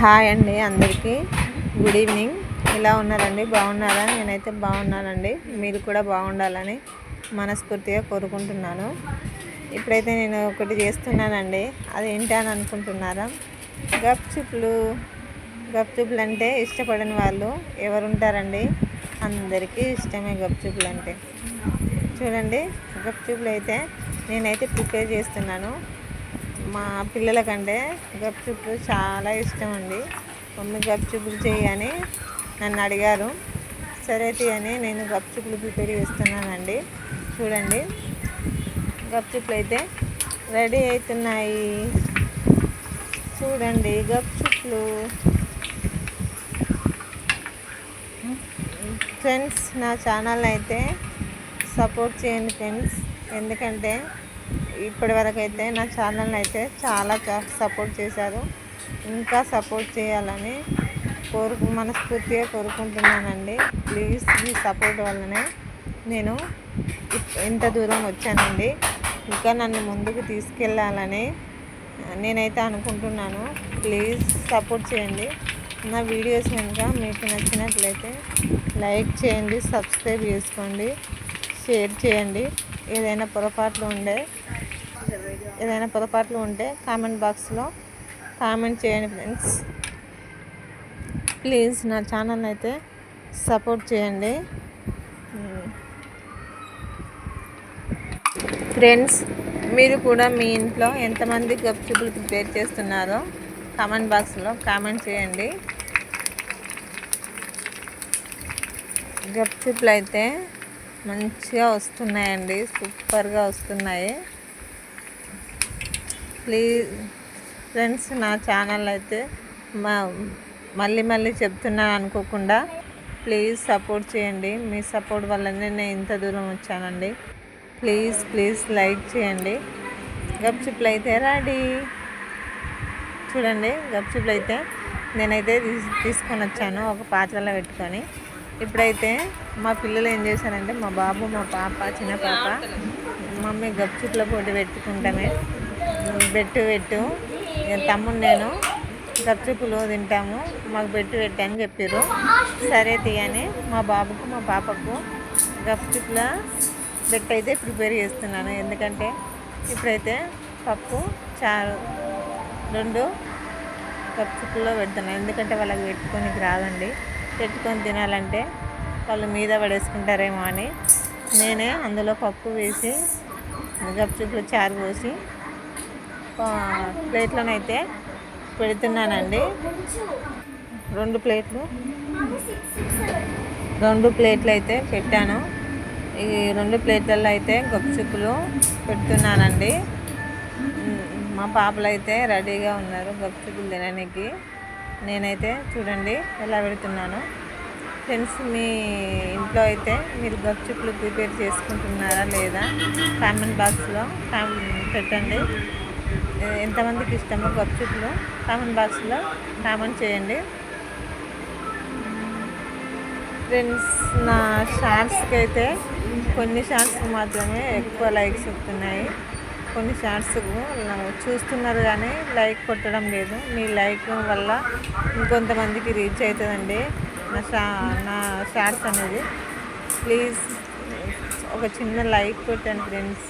Hi అండి అందరికీ. Good evening. ఎలా ఉన్నారండి? బాగున్నారా? నేనైతే బాగున్నానండి. మీరు కూడా బాగుండాలని మనస్ఫూర్తిగా కోరుకుంటున్నాను. ఇప్పుడైతే నేను ఒకటి చేస్తున్నానండి. అది ఏంటి అని అనుకుంటున్నారా? గప్చుప్లు. గప్చుప్లు అంటే ఇష్టపడని వాళ్ళు ఎవరు ఉంటారండి అందరికీ ఇష్టమే గప్చుప్లు అంటే. చూడండి గప్చుప్లు అయితే నేనైతే ప్రిపేర్ చేస్తున్నాను. మా పిల్లలకంటే గప్చుప్లు చాలా ఇష్టం అండి మమ్మీ గప్చుప్లు చేయని నన్ను అడిగారు. సరే అని నేను గప్చుప్లు ప్రిపేర్ చేస్తున్నానండి. చూడండి. గప్చుప్లు అయితే రెడీ అవుతున్నాయి చూడండి గప్చుప్లు. ఫ్రెండ్స్ నా ఛానల్ అయితే సపోర్ట్ చేయండి ఫ్రెండ్స్. ఎందుకంటే ఇప్పటి వరకు అయితే నా ఛానల్ని అయితే చాలా సపోర్ట్ చేశారు. ఇంకా సపోర్ట్ చేయాలని కోరుకు మనస్ఫూర్తిగా కోరుకుంటున్నానండి. ప్లీజ్ మీ సపోర్ట్ వల్లనే నేను ఇంత దూరం వచ్చానండి. ఇంకా నన్ను ముందుకు తీసుకెళ్ళాలని నేనైతే అనుకుంటున్నాను. ప్లీజ్ సపోర్ట్ చేయండి. నా వీడియోస్ కనుక మీకు నచ్చినట్లయితే లైక్ చేయండి సబ్స్క్రైబ్ చేసుకోండి షేర్ చేయండి. ఏదైనా పొరపాట్లు ఉండే ఏదైనా పొరపాట్లు ఉంటే కామెంట్ బాక్స్లో కామెంట్ చేయండి ఫ్రెండ్స్ ప్లీజ్ నా ఛానల్ అయితే సపోర్ట్ చేయండి. Hmm. ఫ్రెండ్స్ మీరు కూడా మీ ఇంట్లో ఎంతమంది గప్చుపులు ప్రిపేర్ చేస్తున్నారో కామెంట్ బాక్స్లో కామెంట్ చేయండి. గప్చుప్లు అయితే మంచిగా వస్తున్నాయండి సూపర్గా వస్తున్నాయి. ప్లీజ్ ఫ్రెండ్స్ నా ఛానల్ అయితే మా మళ్ళీ మళ్ళీ చెప్తున్నాను అనుకోకుండా ప్లీజ్ సపోర్ట్ చేయండి. మీ సపోర్ట్ వల్లనే నేను ఇంత దూరం వచ్చానండి. ప్లీజ్ ప్లీజ్ లైక్ చేయండి. గప్చిప్లు అయితే రెడీ. చూడండి గప్చిప్లు అయితే నేనైతే తీసుకొని వచ్చాను ఒక పాత్రలో పెట్టుకొని. ఇప్పుడైతే మా పిల్లలు ఏం చేశారంటే మా బాబు మా పాప చిన్న పాప మమ్మీ గప్చిప్ల పోటీ పెట్టుకుంటామే. బెట్టు పెట్టు. తమ్ముడు నేను గప్చుప్పులు తింటాము. మాకు బెట్టు పెట్టని చెప్పారు సరే తీయని. మా బాబుకు మా పాపకు గప్చుప్పుల బెట్ అయితే ప్రిపేర్ చేస్తున్నాను. ఎందుకంటే ఇప్పుడైతే పప్పు చారు రెండు గప్చుప్పుల్లో పెడుతున్నాను. ఎందుకంటే వాళ్ళకి పెట్టుకొని రాదండి. పెట్టుకొని తినాలంటే వాళ్ళు మీద పడేసుకుంటారేమో అని. నేనే అందులో పప్పు వేసి గప్చుప్పులు చారు పోసి ప్లేట్లోనైతే పెడుతున్నానండి. రెండు ప్లేట్లు. రెండు ప్లేట్లు అయితే పెట్టాను. ఈ రెండు ప్లేట్లలో అయితే గప్చుప్పులు పెడుతున్నానండి. మా పాపలు అయితే రెడీగా ఉన్నారు గప్చుప్పులు తినడానికి నేనైతే చూడండి ఎలా పెడుతున్నాను. ఫ్రెండ్స్ మీ ఇంట్లో అయితే మీరు గప్చుప్పులు ప్రిపేర్ చేసుకుంటున్నారా లేదా? కామెంట్ బాక్స్లో పెట్టండి. ఎంతమందికి ఇష్టమో గప్చుప్లో కామెంట్ బాక్స్లో కామెంట్ చేయండి. ఫ్రెండ్స్ నా షార్ట్స్కి అయితే కొన్ని షార్ట్స్కి మాత్రమే ఎక్కువ లైక్స్ వస్తున్నాయి. కొన్ని షార్ట్స్ చూస్తున్నారు కానీ లైక్ కొట్టడం లేదు. మీ లైక్ వల్ల ఇంకొంతమందికి రీచ్ అవుతుందండి నా షా నా షార్ట్స్ అనేది. ప్లీజ్ ఒక చిన్న లైక్ కొట్టండి ఫ్రెండ్స్.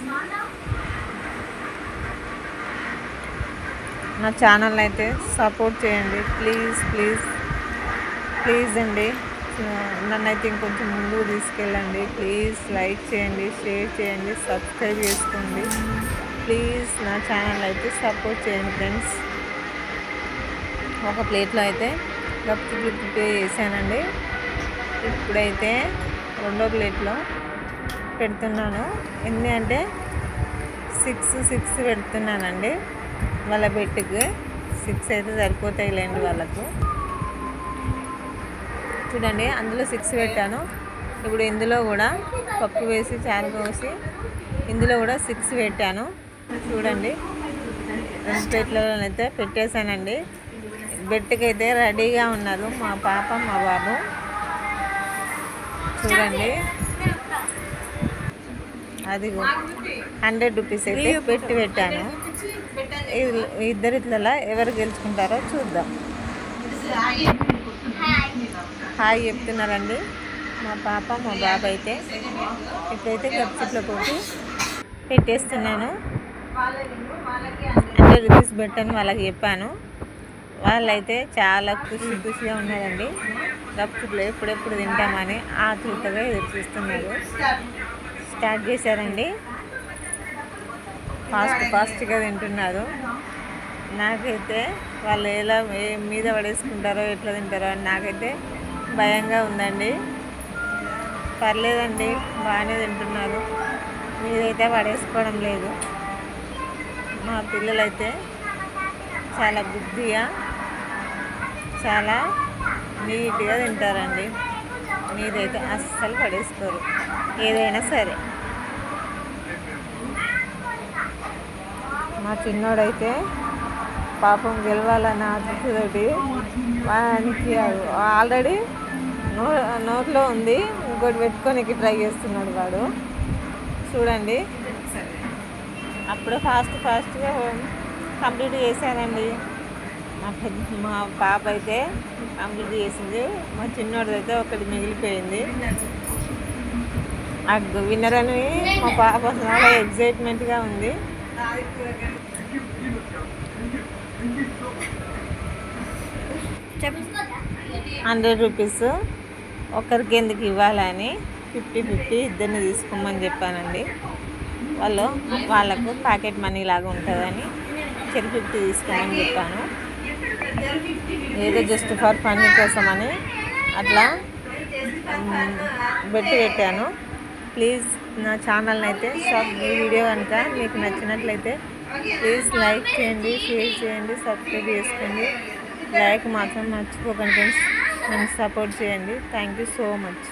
నా ఛానల్ అయితే సపోర్ట్ చేయండి. ప్లీజ్ ప్లీజ్ ప్లీజ్ అండి. నన్ను అయితే ఇంకొంచెం ముందుకు తీసుకెళ్ళండి. ప్లీజ్ లైక్ చేయండి షేర్ చేయండి సబ్స్క్రైబ్ చేసుకోండి. ప్లీజ్ నా ఛానల్ అయితే సపోర్ట్ చేయండి ఫ్రెండ్స్. ఒక ప్లేట్లో అయితే గప్పు ప్రిపేర్ చేశానండి. ఇప్పుడైతే రెండో ప్లేట్లో పెడుతున్నాను. ఎన్ని అంటే సిక్స్ సిక్స్ పెడుతున్నానండి. వాళ్ళ బెట్టుకు సిక్స్ అయితే సరిపోతాయి లేండి వాళ్ళకు. చూడండి అందులో సిక్స్ పెట్టాను. ఇప్పుడు ఇందులో కూడా పప్పు వేసి చారు పోసి ఇందులో కూడా సిక్స్ పెట్టాను. చూడండి రెండు ప్లేట్లలోనైతే పెట్టేశానండి. బెట్టుకైతే రెడీగా ఉన్నారు మా పాప మా బాబు. చూడండి. అది హండ్రెడ్ రూపీస్ అయితే పెట్టి. పెట్టాను. ఇద్దరిట్లలో ఎవరు గెలుచుకుంటారో చూద్దాం. హాయ్ చెప్తున్నారండి. మా పాప మా బాబు అయితే ఇప్పుడైతే గప్చిప్ల పోటీ పెట్టేస్తున్నాను. హండ్రెడ్ రూపీస్ పెట్టని వాళ్ళకి చెప్పాను. వాళ్ళైతే చాలా ఖుషి ఖుషిగా ఉన్నారండి. గప్చిప్లు ఎప్పుడెప్పుడు తింటామని ఆతృతగా ఎదురు చూస్తున్నారు. స్టార్ట్ చేశారండి. ఫాస్ట్ ఫాస్ట్గా తింటున్నారు. నాకైతే వాళ్ళు ఎలా ఏ మీద పడేసుకుంటారో ఎట్లా తింటారో అని నాకైతే భయంగా ఉందండి. పర్లేదండి బాగానే తింటున్నారు. మీదైతే పడేసుకోవడం లేదు. మా పిల్లలైతే చాలా బుద్ధిగా చాలా నీట్గా తింటారండి. మీదైతే అస్సలు పడేసుకోరు. ఏదైనా సరే. మా చిన్నోడైతే పాపం గెలవాలన్న ఆతృతతోటి వానికి ఆల్రెడీ నో నోట్లో ఉంది. ఇంకోటి పెట్టుకోనికి ట్రై చేస్తున్నాడు వాడు. చూడండి. అప్పుడు ఫాస్ట్ ఫాస్ట్గా కంప్లీట్ చేశానండి. మా పెద్ద మా పాప అయితే కంప్లీట్ చేసింది. మా చిన్నోడిది అయితే ఒకటి మిగిలిపోయింది. ఆ విన్నర్ అని మా పాప చాలా ఎగ్జైట్మెంట్గా ఉంది. హండ్రెడ్ రూపీస్ ఒకరికి ఎందుకు ఇవ్వాలని ఫిఫ్టీ ఫిఫ్టీ ఇద్దరిని తీసుకోమని చెప్పానండి. వాళ్ళు వాళ్ళకు ప్యాకెట్ మనీ లాగా ఉంటుందని చెరి ఫిఫ్టీ తీసుకోమని చెప్పాను. ఏదో జస్ట్ ఫర్ ఫన్ కోసమని అట్లా మ్, పెట్టాను. ప్లీజ్ నా ఛానల్ని అయితే సబ్ ఈ వీడియో కనుక మీకు నచ్చినట్లయితే ప్లీజ్ లైక్ చేయండి షేర్ చేయండి సబ్స్క్రైబ్ చేసుకోండి. లైక్ మాత్రం మర్చిపోకండి ఫ్రెండ్స్ నన్ను సపోర్ట్ చేయండి. Thank you so much